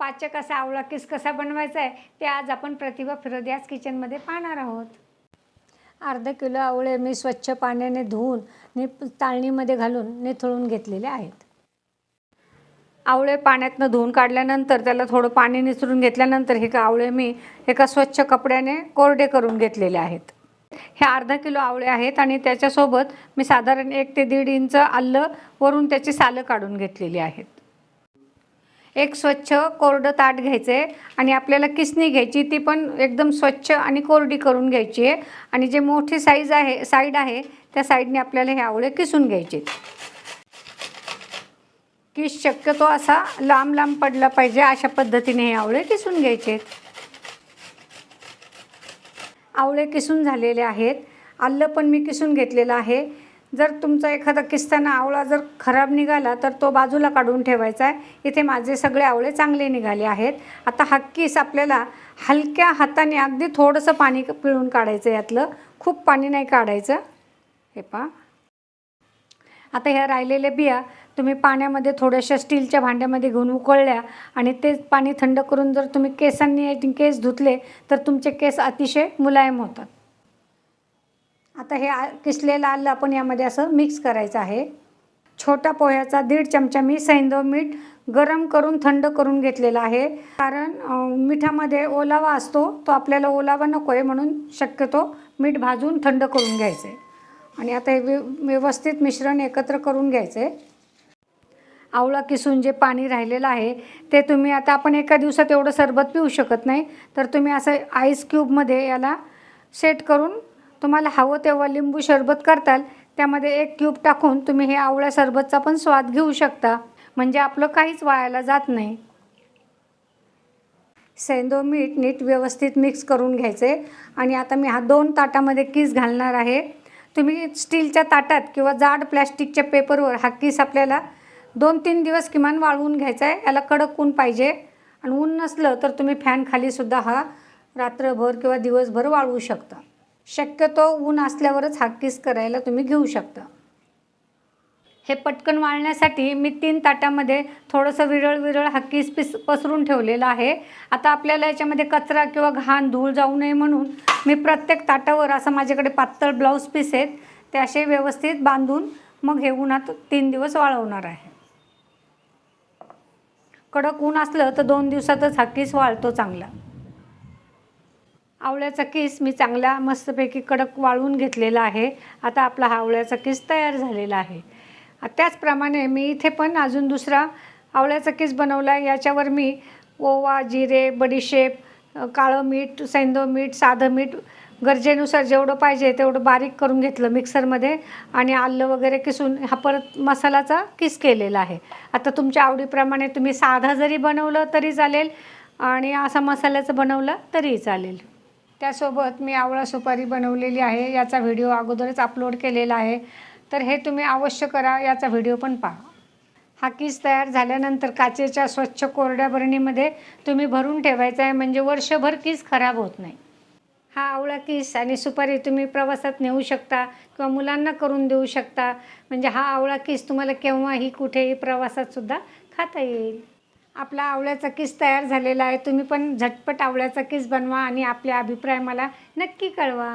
पाचक असा आवळा किस कसा बनवायचा आहे ते आज आपण प्रतिभा फिरोदियास किचनमध्ये पाहणार आहोत. अर्धा किलो आवळे मी स्वच्छ पाण्याने धुवून नि चाळणीमध्ये घालून निथळून घेतलेले आहेत. आवळे पाण्यातनं धुवून काढल्यानंतर त्याला थोडं पाणी निचरून घेतल्यानंतर हे का आवळे मी एका स्वच्छ कपड्याने कोरडे करून घेतलेले आहेत. हे अर्धा किलो आवळे आहेत आणि त्याच्यासोबत मी साधारण एक ते दीड इंच आलं वरून त्याची सालं काढून घेतलेली आहेत. एक स्वच्छ कोरडं ताट घ्यायचं आहे आणि आपल्याला किसणी घ्यायची. ती पण एकदम स्वच्छ आणि कोरडी करून घ्यायची आहे. आणि जे मोठी साईज आहे साईड आहे त्या साईडने आपल्याला हे आवळे किसून घ्यायचे. किस शक्यतो असा लांब लांब पडला पाहिजे अशा पद्धतीने हे आवळे किसून घ्यायचे. आवळे किसून झालेले आहेत. आलं पण मी किसून घेतलेलं आहे. जर तुमचा एखादा किस्ताना आवळा जर खराब निघाला तर तो बाजूला काढून ठेवायचा आहे. इथे माझे सगळे आवळे चांगले निघाले आहेत. आता हा किस आपल्याला हलक्या हाताने अगदी थोडंसं पाणी पिळून काढायचं यातलं. खूप पाणी नाही काढायचं. हे पहा. आता ह्या राहिलेल्या बिया तुम्ही पाण्यामध्ये थोड्याशा स्टीलच्या भांड्यामध्ये घेऊन उकळल्या आणि तेच पाणी थंड करून जर तुम्ही केसांनी केस धुतले तर तुमचे केस अतिशय मुलायम होतात. आता हे आ किसलेलं आलं आपण यामध्ये असं मिक्स करायचं आहे. छोटा पोह्याचा दीड चमचा मी सैंदव मीठ गरम करून थंड करून घेतलेला आहे. कारण मिठामध्ये ओलावा असतो तो आपल्याला ओलावा नको आहे म्हणून शक्यतो मीठ भाजून थंड करून घ्यायचं. आहे आणि आता हे व्यव व्यवस्थित मिश्रण एकत्र करून घ्यायचं. आहे आवळा किसून जे पाणी राहिलेलं आहे ते तुम्ही आता आपण एका दिवसात एवढं सरबत पिऊ शकत नाही. तर तुम्ही असं आईस क्यूबमध्ये याला सेट करून तुम्हाला हवं तेव्हा लिंबू सरबत करताल. त्यामध्ये एक क्यूब टाकून तुम्ही हे आवळ्या सरबतचा पण स्वाद घेऊ शकता. म्हणजे आपलं काहीच वायाला जात नाही. सेंदो मीठ नीट व्यवस्थित मिक्स करून घ्यायचे. आणि आता मी हा दोन ताटामध्ये किस घालणार आहे. तुम्ही स्टीलच्या ताटात किंवा जाड प्लॅस्टिकच्या पेपरवर हा किस आपल्याला दोन तीन दिवस किमान वाळवून घ्यायचा आहे. याला कडक ऊन पाहिजे. आणि ऊन नसलं तर तुम्ही फॅनखालीसुद्धा हा रात्रभर किंवा दिवसभर वाळवू शकता. शक्यतो ऊन असल्यावरच हा किस करायला तुम्ही घेऊ शकता. हे पटकन वाळण्यासाठी मी तीन ताटामध्ये थोडंसं विरळ विरळ हक्कीस पिस पसरून ठेवलेलं आहे. आता आपल्याला याच्यामध्ये कचरा किंवा घाण धूळ जाऊ नये म्हणून मी प्रत्येक ताटावर असं माझ्याकडे पातळ ब्लाऊज पीस आहेत ते असे व्यवस्थित बांधून मग हे उन्हात तीन दिवस वाळवणार आहे. कडक ऊन असलं तर दोन दिवसातच हक्कीस वाळतो चांगला. आवळ्याचा केस मी चांगला मस्तपैकी कडक वाळवून घेतलेला आहे. आता आपला हा आवळ्याचा केस तयार झालेला आहे. त्याचप्रमाणे मी इथे पण अजून दुसरा आवळ्याचा केस बनवला आहे. याच्यावर मी ओवा जिरे बडीशेप काळं मीठ सैंदो मीठ साधं मीठ गरजेनुसार जेवढं पाहिजे तेवढं बारीक करून घेतलं मिक्सरमध्ये आणि आलं वगैरे किसून हा परत मसालाचा किस केलेला आहे. आता तुमच्या आवडीप्रमाणे तुम्ही साधा जरी बनवलं तरी चालेल आणि असा मसाल्याचं बनवलं तरीही चालेल. त्यासोबत मी आवळा सुपारी बनवलेली आहे याचा व्हिडिओ अगोदरच अपलोड केलेला आहे. तर हे तुम्ही अवश्य करा याचा व्हिडिओ पण पहा. हा किस तयार झाल्यानंतर काचेच्या स्वच्छ कोरड्या बरणीमध्ये तुम्ही भरून ठेवायचा आहे म्हणजे वर्षभर किस खराब होत नाही. हा आवळा किस आणि सुपारी तुम्ही प्रवासात नेऊ शकता किंवा मुलांना करून देऊ शकता. म्हणजे हा आवळा किस तुम्हाला केव्हाही कुठेही प्रवासातसुद्धा खाता येईल. आपला आवळ्याचा किस तयार झालेला आहे तुम्ही पण झटपट आवळ्याचा किस बनवा आणि आपले अभिप्राय मला नक्की कळवा.